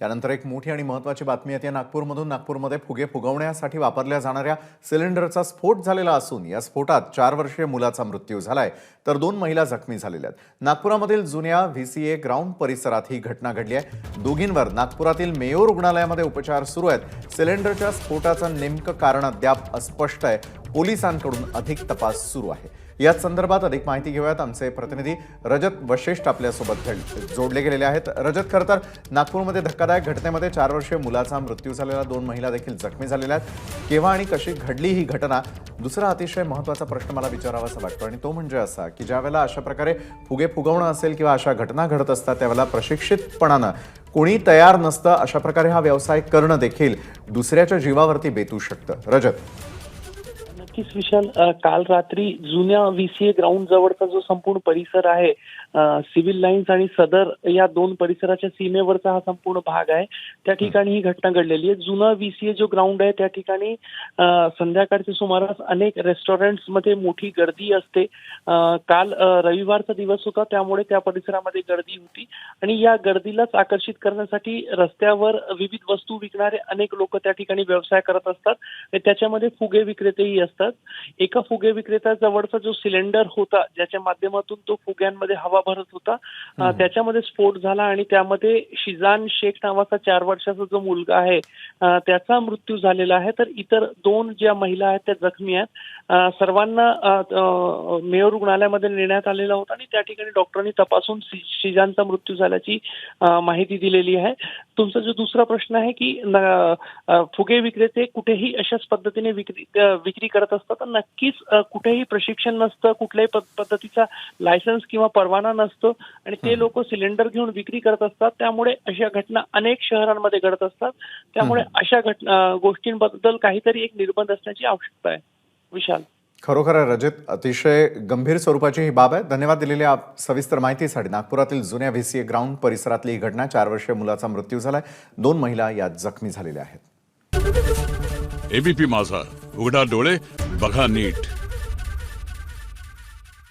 त्यानंतर एक मोठी आणि महत्त्वाची बातमी येते नागपूरमधून नागपूरमध्ये फुगे फुगवण्यासाठी वापरल्या जाणाऱ्या सिलेंडरचा स्फोट झालेला असून या स्फोटात चार वर्षीय मुलाचा मृत्यू झालाय तर दोन महिला जखमी झालेल्या आहेत. नागपुरामधील जुन्या व्ही सी ए ग्राउंड परिसरात ही घटना घडली आहे. दोघींवर नागपुरातील मेयो रुग्णालयामध्ये उपचार सुरू आहेत. सिलेंडरच्या स्फोटाचं नेमकं कारण अद्याप अस्पष्ट आहे. पोलिसांकडून अधिक तपास सुरू आहे. याच संदर्भात अधिक माहिती घेऊयात. आमचे प्रतिनिधी रजत वशिष्ठ आपल्यासोबत घड- जोडले गेलेले आहेत. रजत खरं तर नागपूरमध्ये धक्कादायक घटनेमध्ये चार वर्षीय मुलाचा मृत्यू झालेला दोन महिला देखील जखमी झालेल्या आहेत. केव्हा आणि कशी घडली ही घटना? दुसरा अतिशय महत्त्वाचा प्रश्न मला विचारावासा वाटतो आणि तो म्हणजे असा की ज्या वेळेला अशा प्रकारे फुगे फुगवणं असेल किंवा अशा घटना घडत असतात त्यावेळेला प्रशिक्षितपणानं कोणी तयार नसतं अशा प्रकारे हा व्यवसाय करणं देखील दुसऱ्याच्या जीवावरती बेतू शकतं. रजत. नक्कीच विशाल काल रात्री जुन्या व्हीसीए ग्राउंड जवळचा जो संपूर्ण परिसर आहे सिव्हिल लाईन्स आणि सदर या दोन परिसराच्या सीमेवरचा हा संपूर्ण भाग आहे. त्या ठिकाणी ही घटना घडलेली आहे. जुना व्हीसीए जो ग्राउंड आहे त्या ठिकाणी संध्याकाळच्या सुमारास अनेक रेस्टॉरंट्समध्ये मोठी गर्दी असते. काल रविवारचा दिवस होता त्यामुळे त्या परिसरामध्ये गर्दी होती. आणि या गर्दीलाच आकर्षित करण्यासाठी रस्त्यावर विविध वस्तू विकणारे अनेक लोक त्या ठिकाणी व्यवसाय करत असतात. त्याच्यामध्ये फुगे विक्रेतेही असतात. एका फुगे विक्रेत्याजवळचा जो सिलेंडर होता ज्याच्या माध्यमातून तो फुग्यांमध्ये हवा भरत होता त्याच्यामध्ये स्फोट झाला आणि त्यामध्ये शिजान शेख नावाचा चार वर्षाचा जो मुलगा आहे त्याचा मृत्यू झालेला आहे. तर इतर दोन ज्या महिला आहेत त्या जखमी आहेत. सर्वांना अ, अ, मेयो रुग्णालयामध्ये नेण्यात आलेला होता आणि त्या ठिकाणी डॉक्टरांनी तपासून शि- शिजांचा मृत्यू झाल्याची माहिती दिलेली आहे. तुमचा जो दुसरा प्रश्न आहे की फुगे विक्रेते कुठेही अशाच पद्धतीने विक्री विक्री करत असतात तर नक्कीच कुठेही प्रशिक्षण नसतं कुठल्याही पद- पद्धतीचा लायसन्स किंवा परवाना नसतो आणि ते लोक सिलेंडर घेऊन विक्री करत असतात. त्यामुळे अशा घटना अनेक शहरांमध्ये घडत असतात. त्यामुळे अशा घटना गोष्टींबद्दल काहीतरी एक निर्बंध असण्याची आवश्यकता आहे. विशाल. खरोखर रजत. अतिशय गंभीर स्वरूपाची ही बाब आहे. धन्यवाद दिलेल्या सविस्तर माहितीसाठी. नागपुरातील जुन्या व्हीसीए ग्राउंड परिसरातली ही घटना चार वर्षीय मुलाचा मृत्यू झालाय. दोन महिला यात जखमी झालेल्या आहेत. एबीपी माझा. उघडा डोळे बघा नीट.